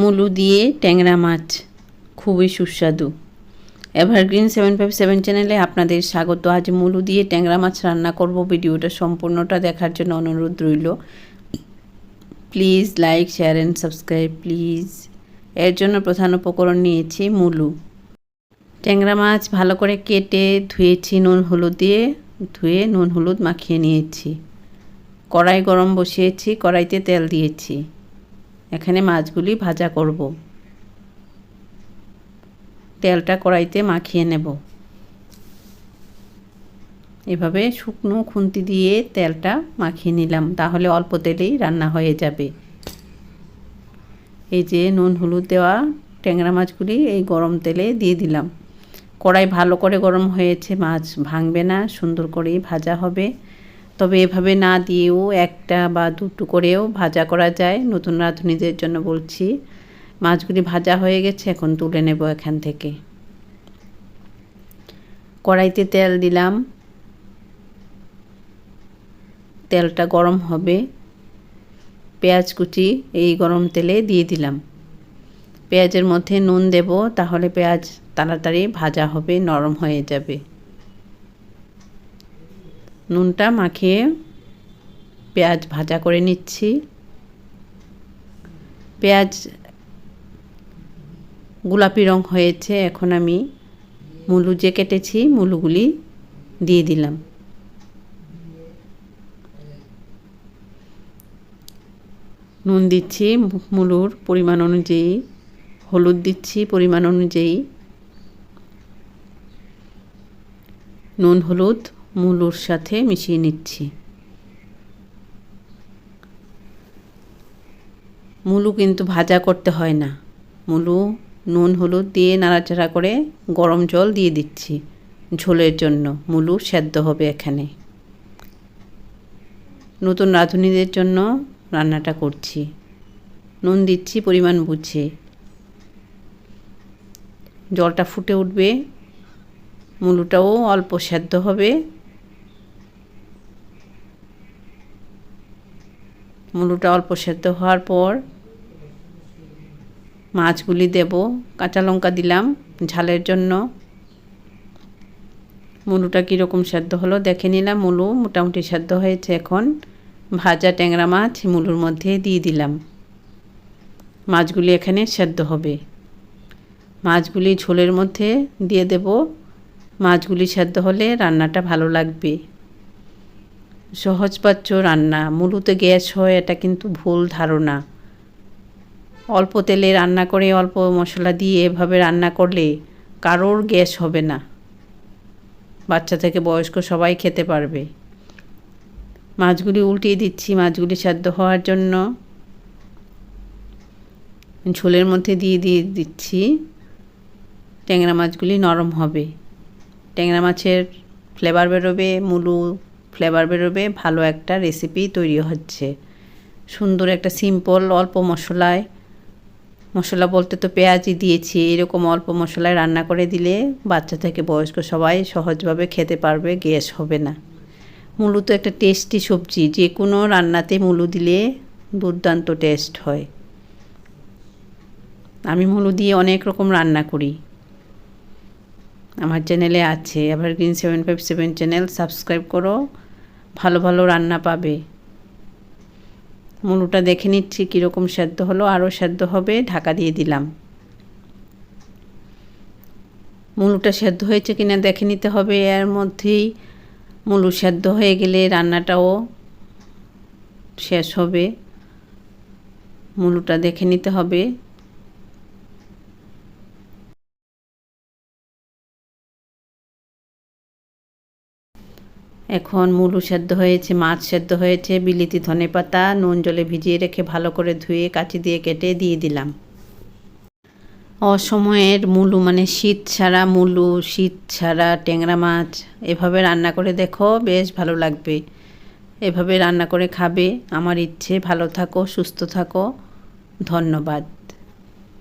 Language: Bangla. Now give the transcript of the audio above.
মুলু দিয়ে ট্যাংরা মাছ। খুবই সুস্বাদু। এভারগ্রিন সেভেন ফাইভ সেভেন চ্যানেলে আপনাদের স্বাগত। আজ মুলু দিয়ে ট্যাংরা মাছ রান্না করব। ভিডিওটা সম্পূর্ণটা দেখার জন্য অনুরোধ রইল। Please like share and subscribe please এর জন্য প্রধান উপকরণ নিয়েছি মুলু। ট্যাংরা মাছ ভালো করে কেটে ধুয়েছি নুন হলুদ দিয়ে। ধুয়ে নুন হলুদ মাখিয়ে নিয়েছি। কড়াই গরম বসিয়েছি, কড়াইতে তেল দিয়েছি। এখানে মাছগুলি ভাজা করব। তেলটা কড়াইতে মাখিয়ে নেব। এভাবে শুকনো খুন্তি দিয়ে তেলটা মাখিয়ে নিলাম, তাহলে অল্প তেলেই রান্না হয়ে যাবে। এই যে নুন, হলুদ দেওয়া ট্যাংরা মাছগুলি এই গরম তেলে দিয়ে দিলাম। কড়াই ভালো করে গরম হয়েছে, মাছ ভাঙবে না, সুন্দর করেই ভাজা হবে। তবে এভাবে না দিয়েও একটা বা দুটো করেও ভাজা করা যায়। নতুন রাঁধুনিদের জন্য বলছি, মাছগুলি ভাজা হয়ে গেছে, এখন তুলে নেব এখান থেকে। কড়াইতে তেল দিলাম। তেলটা গরম হবে। পেঁয়াজ কুচি এই গরম তেলে দিয়ে দিলাম। পেঁয়াজের মধ্যে নুন দেব, তাহলে পেঁয়াজ তাড়াতাড়ি ভাজা হবে, নরম হয়ে যাবে। নুনটা মাখিয়ে পেঁয়াজ ভাজা করে নিচ্ছি। পেঁয়াজ গোলাপি রং হয়েছে, এখন আমি মুলু যে কেটেছি, মুলুগুলি দিয়ে দিলাম। নুন দিচ্ছি, মুলুর পরিমাণ অনুযায়ী, হলুদ দিচ্ছি, পরিমাণ অনুযায়ী। নুন, হলুদ মুলুর সাথে মিশিয়ে নিচ্ছি। মুলু কিন্তু ভাজা করতে হয় না। মুলু নুন, হলুদ দিয়ে নাড়াচাড়া করে গরম জল দিয়ে দিচ্ছি ঝোলের জন্য। মুলু সেদ্ধ হবে এখানে। নতুন রাঁধুনিদের জন্য রান্নাটা করছি। নুন দিচ্ছি, পরিমাণ বুঝে। জলটা ফুটে উঠবে। মুলুটাও অল্প সেদ্ধ হবে। মুলুটা অল্প সেদ্ধ হওয়ার পর মাছগুলি দেব। কাঁচা লঙ্কা দিলাম ঝালের জন্য। মুলুটা কীরকম সেদ্ধ হলো দেখে নিলাম। মুলু মোটামুটি সেদ্ধ হয়েছে এখন। ভাজা ট্যাংরা মাছ মুলুর মধ্যে দিয়ে দিলাম। মাছগুলি এখানে সেদ্ধ হবে। মাছগুলি ঝোলের মধ্যে দিয়ে দেব। মাছগুলি সেদ্ধ হলে রান্নাটা ভালো লাগবে। সহজপাচ্য রান্না। মূলত গ্যাস হয়, এটা কিন্তু ভুল ধারণা। অল্প তেলে রান্না করে অল্প মশলা দিয়ে এভাবে রান্না করলে কারোর গ্যাস হবে না। বাচ্চা থেকে বয়স্ক সবাই খেতে পারবে। মাছগুলি উল্টিয়ে দিচ্ছি, মাছগুলি সেদ্ধ হওয়ার জন্য। ঝোলের মধ্যে দিয়ে দিয়ে দিচ্ছি। ট্যাংরা মাছগুলি নরম হবে। ট্যাংরা মাছের ফ্লেভার বেরোবে, মুলু ফ্লেভার বেরোবে, ভালো একটা রেসিপি তৈরি হচ্ছে। সুন্দর একটা সিম্পল অল্প মশলায়, মশলা বলতে তো পেঁয়াজই দিয়েছি, এরকম অল্প মশলায় রান্না করে দিলে বাচ্চা থেকে বয়স্ক সবাই সহজভাবে খেতে পারবে গ্যাস হবে না। মুলু তো একটা টেস্টি সবজি যে কোনো রান্নাতে মুলু দিলে দুর্দান্ত টেস্ট হয়। আমি মুলু দিয়ে অনেক রকম রান্না করি। আমার চ্যানেলে আছে evergreen seven five seven channel subscribe করো। ভালো ভালো রান্না পাবে। মুলুটা দেখে নিচ্ছি কীরকম সেদ্ধ হলো, আরও সেদ্ধ হবে, ঢাকা দিয়ে দিলাম। মুলুটা সেদ্ধ হয়েছে কিনা দেখে নিতে হবে, এর মধ্যেই মুলু সেদ্ধ হয়ে গেলে রান্নাটাও শেষ হবে। মুলুটা দেখে নিতে হবে। এখন মুলু সেদ্ধ হয়েছে, মাছ সেদ্ধ হয়েছে, বিলিতি ধনে পাতা, নুন জলে ভিজিয়ে রেখে ভালো করে ধুয়ে কাঁচি দিয়ে কেটে দিয়ে দিলাম। অসময়ের মুলু মানে শীত ছাড়া মুলু, শীত ছাড়া ট্যাংরা মাছ, এভাবে রান্না করে দেখো, বেশ ভালো লাগবে। এভাবে রান্না করে খাবে। আমার ইচ্ছে, ভালো থাকো, সুস্থ থাকো। ধন্যবাদ।